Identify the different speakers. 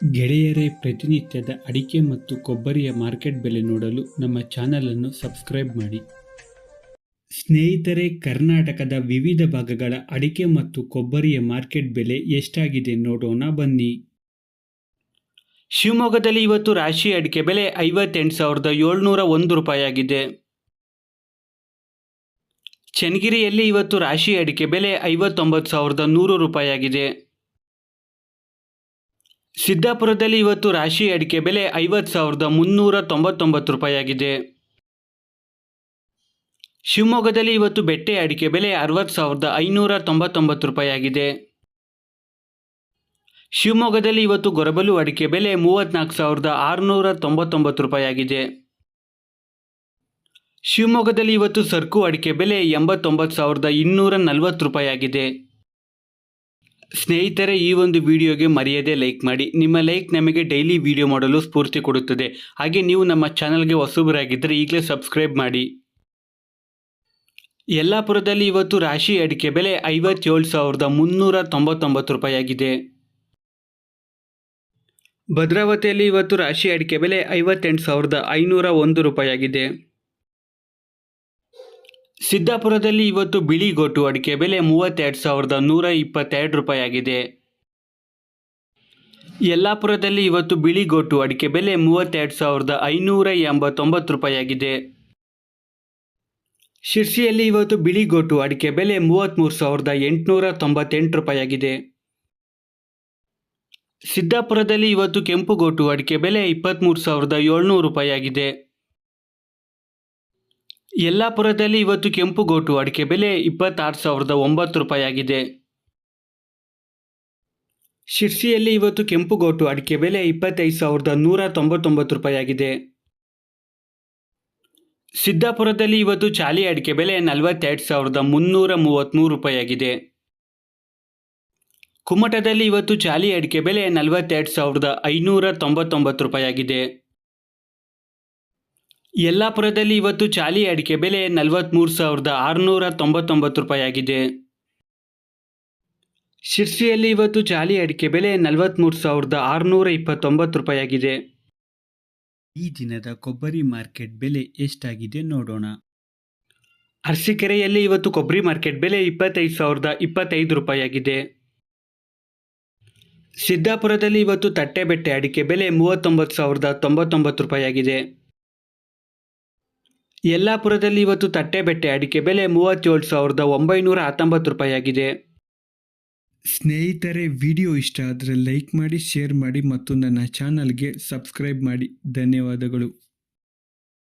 Speaker 1: ಗೆಳೆಯರೇ, ಪ್ರತಿನಿತ್ಯದ ಅಡಿಕೆ ಮತ್ತು ಕೊಬ್ಬರಿಯ ಮಾರ್ಕೆಟ್ ಬೆಲೆ ನೋಡಲು ನಮ್ಮ ಚಾನಲನ್ನು ಸಬ್ಸ್ಕ್ರೈಬ್ ಮಾಡಿ. ಸ್ನೇಹಿತರೆ, ಕರ್ನಾಟಕದ ವಿವಿಧ ಭಾಗಗಳ ಅಡಿಕೆ ಮತ್ತು ಕೊಬ್ಬರಿಯ ಮಾರ್ಕೆಟ್ ಬೆಲೆ ಎಷ್ಟಾಗಿದೆ ನೋಡೋಣ ಬನ್ನಿ. ಶಿವಮೊಗ್ಗದಲ್ಲಿ ಇವತ್ತು ರಾಶಿ ಅಡಿಕೆ ಬೆಲೆ ಐವತ್ತೆಂಟು ಸಾವಿರದ ಏಳ್ನೂರ ಒಂದು ರೂಪಾಯಿಯಾಗಿದೆ. ಚನ್ನಗಿರಿಯಲ್ಲಿ ಇವತ್ತು ರಾಶಿ ಅಡಿಕೆ ಬೆಲೆ ಐವತ್ತೊಂಬತ್ತು ಸಾವಿರದ ನೂರು ರೂಪಾಯಿಯಾಗಿದೆ. ಸಿದ್ದಾಪುರದಲ್ಲಿ ಇವತ್ತು ರಾಶಿ ಅಡಿಕೆ ಬೆಲೆ ಐವತ್ತು ಸಾವಿರದ ಮುನ್ನೂರ ತೊಂಬತ್ತೊಂಬತ್ತು ರೂಪಾಯಿಯಾಗಿದೆ. ಶಿವಮೊಗ್ಗದಲ್ಲಿ ಇವತ್ತು ಬೆಟ್ಟೆ ಅಡಿಕೆ ಬೆಲೆ ಅರವತ್ತು ಸಾವಿರದ ಐನೂರ ತೊಂಬತ್ತೊಂಬತ್ತು ರೂಪಾಯಿಯಾಗಿದೆ. ಶಿವಮೊಗ್ಗದಲ್ಲಿ ಇವತ್ತು ಗೊರಬಲು ಅಡಿಕೆ ಬೆಲೆ ಮೂವತ್ನಾಲ್ಕು ಸಾವಿರದ ಆರುನೂರ ತೊಂಬತ್ತೊಂಬತ್ತು ರೂಪಾಯಿಯಾಗಿದೆ. ಶಿವಮೊಗ್ಗದಲ್ಲಿ ಇವತ್ತು ಸರ್ಕು ಅಡಿಕೆ ಬೆಲೆ ಎಂಬತ್ತೊಂಬತ್ತು ಸಾವಿರದ ಇನ್ನೂರ ನಲವತ್ತು ರೂಪಾಯಿಯಾಗಿದೆ. ಸ್ನೇಹಿತರೆ, ಈ ಒಂದು ವಿಡಿಯೋಗೆ ಮರೆಯದೆ ಲೈಕ್ ಮಾಡಿ. ನಿಮ್ಮ ಲೈಕ್ ನಮಗೆ ಡೈಲಿ ವಿಡಿಯೋ ಮಾಡಲು ಸ್ಫೂರ್ತಿ ಕೊಡುತ್ತದೆ. ಹಾಗೆ ನೀವು ನಮ್ಮ ಚಾನಲ್ಗೆ ಹೊಸಬರಾಗಿದ್ದರೆ ಈಗಲೇ ಸಬ್ಸ್ಕ್ರೈಬ್ ಮಾಡಿ. ಯಲ್ಲಾಪುರದಲ್ಲಿ ಇವತ್ತು ರಾಶಿ ಅಡಿಕೆ ಬೆಲೆ ಐವತ್ತೇಳು ಸಾವಿರದ ಮುನ್ನೂರ ತೊಂಬತ್ತೊಂಬತ್ತು ರೂಪಾಯಿಯಾಗಿದೆ. ಭದ್ರಾವತಿಯಲ್ಲಿ ಇವತ್ತು ರಾಶಿ ಅಡಿಕೆ ಬೆಲೆ ಐವತ್ತೆಂಟು ಸಾವಿರದ ಐನೂರ ಒಂದು ರೂಪಾಯಿಯಾಗಿದೆ. ಸಿದ್ದಾಪುರದಲ್ಲಿ ಇವತ್ತು ಬಿಳಿ ಗೋಟು ಅಡಿಕೆ ಬೆಲೆ ಮೂವತ್ತೆರಡು ಸಾವಿರದ ನೂರ ಇಪ್ಪತ್ತೆರಡು ರೂಪಾಯಿಯಾಗಿದೆ. ಯಲ್ಲಾಪುರದಲ್ಲಿ ಇವತ್ತು ಬಿಳಿ ಗೋಟು ಅಡಿಕೆ ಬೆಲೆ ಮೂವತ್ತೆರಡು ಸಾವಿರದ ಐನೂರ ಎಂಬತ್ತೊಂಬತ್ತು ರೂಪಾಯಿಯಾಗಿದೆ. ಶಿರ್ಸಿಯಲ್ಲಿ ಇವತ್ತು ಬಿಳಿ ಗೋಟು ಅಡಿಕೆ ಬೆಲೆ ಮೂವತ್ತ್ಮೂರು ಸಾವಿರದ ಎಂಟುನೂರ ತೊಂಬತ್ತೆಂಟು ರೂಪಾಯಿಯಾಗಿದೆ. ಸಿದ್ದಾಪುರದಲ್ಲಿ ಇವತ್ತು ಕೆಂಪು ಗೋಟು ಅಡಿಕೆ ಬೆಲೆ ಇಪ್ಪತ್ತ್ಮೂರು ಸಾವಿರದ ಏಳ್ನೂರು ರೂಪಾಯಿಯಾಗಿದೆ. ಯಲ್ಲಾಪುರದಲ್ಲಿ ಇವತ್ತು ಕೆಂಪು ಗೋಟು, ಅಡಿಕೆ ಬೆಲೆ ಇಪ್ಪತ್ತಾರು ಸಾವಿರದ ಒಂಬತ್ತು ರೂಪಾಯಿಯಾಗಿದೆ. ಶಿರ್ಸಿಯಲ್ಲಿ ಇವತ್ತು ಕೆಂಪು ಗೋಟು, ಅಡಿಕೆ ಬೆಲೆ ಇಪ್ಪತ್ತೈದು ಸಾವಿರದ ನೂರ ತೊಂಬತ್ತೊಂಬತ್ತು ರೂಪಾಯಿಯಾಗಿದೆ. ಸಿದ್ದಾಪುರದಲ್ಲಿ ಇವತ್ತು ಚಾಲಿ ಅಡಿಕೆ ಬೆಲೆ ನಲವತ್ತೆರಡು ಸಾವಿರದ ಮುನ್ನೂರ ಮೂವತ್ತ್ಮೂರು ರೂಪಾಯಿಯಾಗಿದೆ. ಕುಮಟದಲ್ಲಿ ಇವತ್ತು ಚಾಲಿ ಅಡಿಕೆ ಬೆಲೆ ನಲವತ್ತೆರಡು ಸಾವಿರದ ಐನೂರ ತೊಂಬತ್ತೊಂಬತ್ತು ರೂಪಾಯಿಯಾಗಿದೆ. ಯಲ್ಲಾಪುರದಲ್ಲಿ ಇವತ್ತು ಚಾಲಿ ಅಡಿಕೆ ಬೆಲೆ ನಲವತ್ತ್ಮೂರು ಸಾವಿರದ ಆರುನೂರ ತೊಂಬತ್ತೊಂಬತ್ತು ರೂಪಾಯಿಯಾಗಿದೆ. ಶಿರ್ಸಿಯಲ್ಲಿ ಇವತ್ತು ಚಾಲಿ ಅಡಿಕೆ ಬೆಲೆ ನಲವತ್ತ್ಮೂರು ಸಾವಿರದ ಆರುನೂರ ಇಪ್ಪತ್ತೊಂಬತ್ತು ರೂಪಾಯಿಯಾಗಿದೆ. ಈ ದಿನದ ಕೊಬ್ಬರಿ ಮಾರ್ಕೆಟ್ ಬೆಲೆ ಎಷ್ಟಾಗಿದೆ ನೋಡೋಣ. ಅರಸೀಕೆರೆಯಲ್ಲಿ ಇವತ್ತು ಕೊಬ್ಬರಿ ಮಾರ್ಕೆಟ್ ಬೆಲೆ ಇಪ್ಪತ್ತೈದು ಸಾವಿರದ ಇಪ್ಪತ್ತೈದು ರೂಪಾಯಿಯಾಗಿದೆ. ಸಿದ್ದಾಪುರದಲ್ಲಿ ಇವತ್ತು ತಟ್ಟೆಬೆಟ್ಟೆ ಅಡಿಕೆ ಬೆಲೆ ಮೂವತ್ತೊಂಬತ್ತು ಸಾವಿರದ ತೊಂಬತ್ತೊಂಬತ್ತು ರೂಪಾಯಿಯಾಗಿದೆ. ಯಲ್ಲಾಪುರದಲ್ಲಿ ಇವತ್ತು ತಟ್ಟೆ ಬೆಟ್ಟೆ ಅಡಿಕೆ ಬೆಲೆ ಮೂವತ್ತೇಳು ಸಾವಿರದ ಒಂಬೈನೂರ ಹತ್ತೊಂಬತ್ತು ರೂಪಾಯಿಯಾಗಿದೆ. ಸ್ನೇಹಿತರೆ, ವಿಡಿಯೋ ಇಷ್ಟ ಆದರೆ ಲೈಕ್ ಮಾಡಿ, ಶೇರ್ ಮಾಡಿ ಮತ್ತು ನನ್ನ ಚಾನಲ್ಗೆ ಸಬ್ಸ್ಕ್ರೈಬ್ ಮಾಡಿ. ಧನ್ಯವಾದಗಳು.